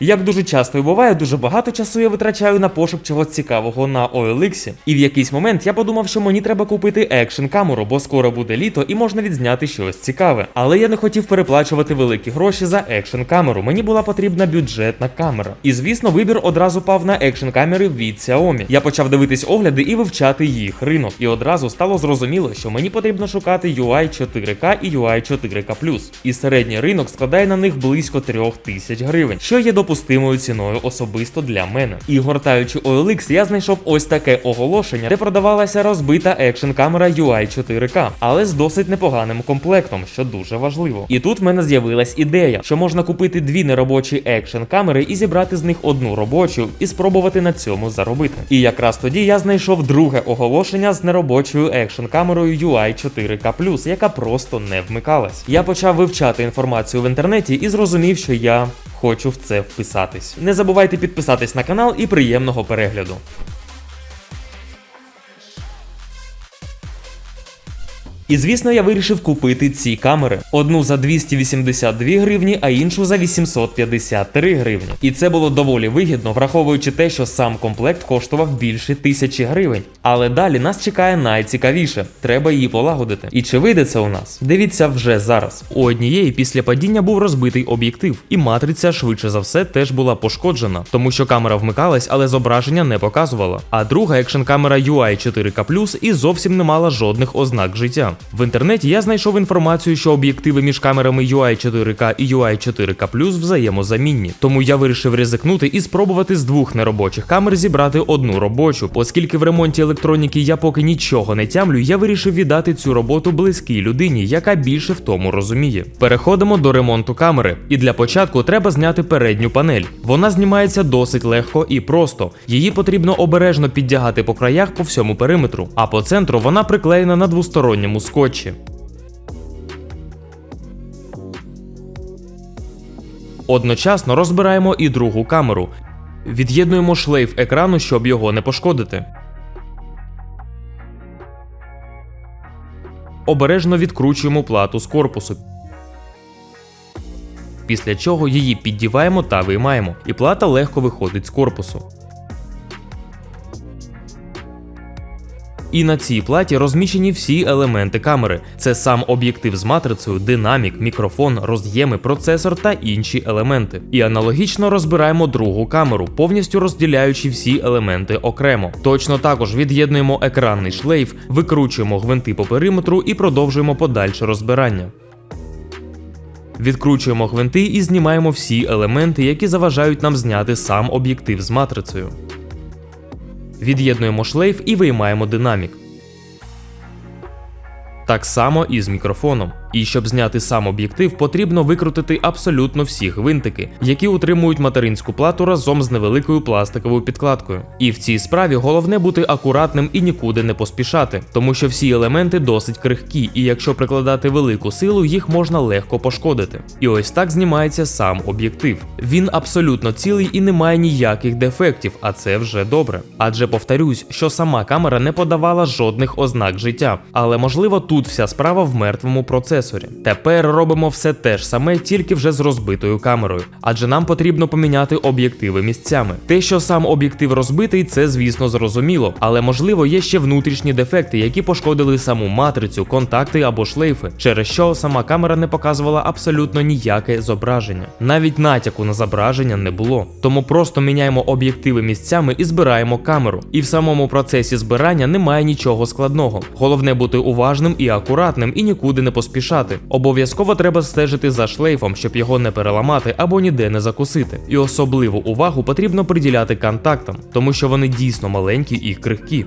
Як дуже часто і буває, дуже багато часу я витрачаю на пошук чогось цікавого на OLX. І в якийсь момент я подумав, що мені треба купити екшн камеру, бо скоро буде літо і можна відзняти щось цікаве. Але я не хотів переплачувати великі гроші за екшн камеру. Мені була потрібна бюджетна камера. І звісно, вибір одразу пав на екшн камери від Xiaomi. Я почав дивитись огляди і вивчати їх ринок. І одразу стало зрозуміло, що мені потрібно шукати UI 4K і UI 4K+. І середній ринок складає на них близько 3000 гривень, що є допустимою ціною особисто для мене. І гортаючи OLX, я знайшов ось таке оголошення, де продавалася розбита екшн камера UI 4K, але з досить непоганим комплектом, що дуже важливо. І тут в мене з'явилась ідея, що можна купити дві неробочі екшн камери і зібрати з них одну робочу і спробувати на цьому заробити. І якраз тоді я знайшов друге оголошення з неробочою екшн камерою UI 4K+, яка просто не вмикалась. Я почав вивчати інформацію в інтернеті і зрозумів, що я хочу в це вписатись. Не забувайте підписатись на канал і приємного перегляду. І звісно, я вирішив купити ці камери: одну за 282 гривні, а іншу за 853 гривні. І це було доволі вигідно, враховуючи те, що сам комплект коштував більше тисячі гривень. Але далі нас чекає найцікавіше: треба її полагодити. І чи вийде це у нас? Дивіться вже зараз. У однієї після падіння був розбитий об'єктив, і матриця швидше за все теж була пошкоджена, тому що камера вмикалась, але зображення не показувала. А друга екшн камера UI 4K і зовсім не мала жодних ознак життя. В інтернеті я знайшов інформацію, що об'єктиви між камерами UI 4K і UI 4K взаємозамінні. Тому я вирішив ризикнути і спробувати з двох неробочих камер зібрати одну робочу. Оскільки в ремонті електроніки я поки нічого не тямлю, я вирішив віддати цю роботу близькій людині, яка більше в тому розуміє. Переходимо до ремонту камери. І для початку треба зняти передню панель. Вона знімається досить легко і просто. Її потрібно обережно піддягати по краях по всьому периметру, а по центру вона приклеєна на двосторонньому скотчі. Одночасно розбираємо і другу камеру. Від'єднуємо шлейф екрану, щоб його не пошкодити. Обережно відкручуємо плату з корпусу. Після чого її піддіваємо та виймаємо, і плата легко виходить з корпусу. І на цій платі розміщені всі елементи камери: це сам об'єктив з матрицею, динамік, мікрофон, роз'єми, процесор та інші елементи. І аналогічно розбираємо другу камеру, повністю розділяючи всі елементи окремо. Точно також від'єднуємо екранний шлейф, викручуємо гвинти по периметру і продовжуємо подальше розбирання. Відкручуємо гвинти і знімаємо всі елементи, які заважають нам зняти сам об'єктив з матрицею. Від'єднуємо шлейф і виймаємо динамік. Так само і з мікрофоном. І щоб зняти сам об'єктив, потрібно викрутити абсолютно всі гвинтики, які утримують материнську плату разом з невеликою пластиковою підкладкою. І в цій справі головне бути акуратним і нікуди не поспішати, тому що всі елементи досить крихкі, і якщо прикладати велику силу, їх можна легко пошкодити. І ось так знімається сам об'єктив. Він абсолютно цілий і не має ніяких дефектів, а це вже добре. Адже повторюсь, що сама камера не подавала жодних ознак життя, але можливо тут вся справа в мертвому процесорі. Тепер робимо все те ж саме, тільки вже з розбитою камерою, адже нам потрібно поміняти об'єктиви місцями. Те, що сам об'єктив розбитий, це звісно зрозуміло, але можливо є ще внутрішні дефекти, які пошкодили саму матрицю, контакти або шлейфи, через що сама камера не показувала абсолютно ніяке зображення. Навіть натяку на зображення не було. Тому просто міняємо об'єктиви місцями і збираємо камеру. І в самому процесі збирання немає нічого складного. Головне бути уважним і акуратним і нікуди не поспішати. Обов'язково треба стежити за шлейфом, щоб його не переламати або ніде не закусити. І особливу увагу потрібно приділяти контактам, тому що вони дійсно маленькі і крихкі.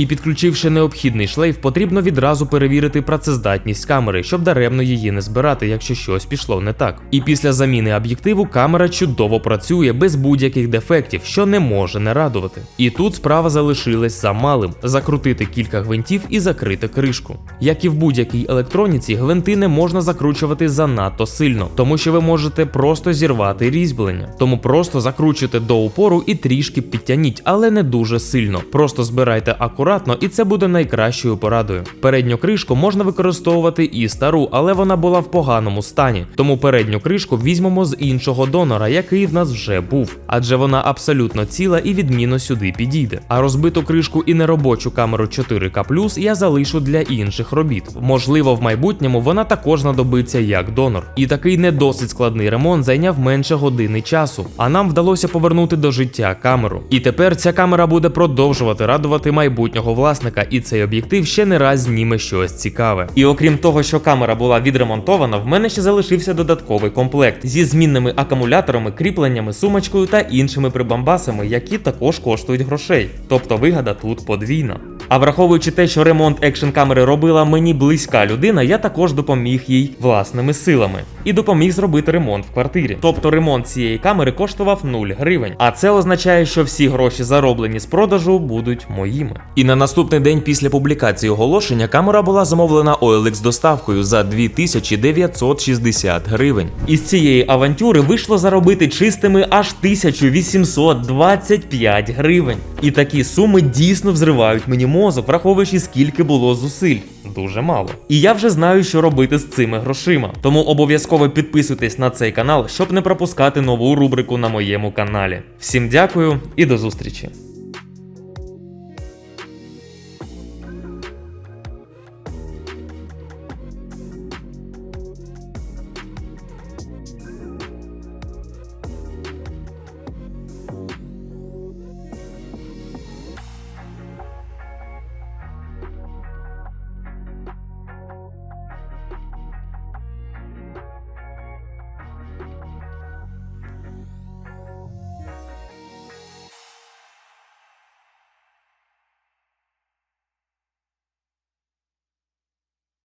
І підключивши необхідний шлейф, потрібно відразу перевірити працездатність камери, щоб даремно її не збирати, якщо щось пішло не так. І після заміни об'єктиву камера чудово працює без будь-яких дефектів, що не може не радувати. І тут справа залишилась за малим: закрутити кілька гвинтів і закрити кришку. Як і в будь-якій електроніці, гвинти не можна закручувати занадто сильно, тому що ви можете просто зірвати різьблення. Тому просто закручуйте до упору і трішки підтягніть, але не дуже сильно. Просто збирайте акуратно акуратно, і це буде найкращою порадою. Передню кришку можна використовувати і стару, але вона була в поганому стані. Тому передню кришку візьмемо з іншого донора, який в нас вже був, адже вона абсолютно ціла і відмінно сюди підійде. А розбиту кришку і неробочу камеру 4К я залишу для інших робіт. Можливо, в майбутньому вона також знадобиться як донор. І такий не досить складний ремонт зайняв менше години часу. А нам вдалося повернути до життя камеру. І тепер ця камера буде продовжувати радувати майбутнього власника, і цей об'єктив ще не раз зніме щось цікаве. І окрім того, що камера була відремонтована, в мене ще залишився додатковий комплект зі змінними акумуляторами, кріпленнями, сумочкою та іншими прибамбасами, які також коштують грошей. Тобто вигада тут подвійна. А враховуючи те, що ремонт екшн камери робила мені близька людина, я також допоміг їй власними силами і допоміг зробити ремонт в квартирі. Тобто ремонт цієї камери коштував 0 гривень. А це означає, що всі гроші, зароблені з продажу, будуть моїми. І на наступний день після публікації оголошення камера була замовлена OLX доставкою за 2960 гривень. Із цієї авантюри вийшло заробити чистими аж 1825 гривень. І такі суми дійсно взривають мені мозок, враховуючи скільки було зусиль. Дуже мало. І я вже знаю, що робити з цими грошима. Тому обов'язково підписуйтесь на цей канал, щоб не пропускати нову рубрику на моєму каналі. Всім дякую і до зустрічі!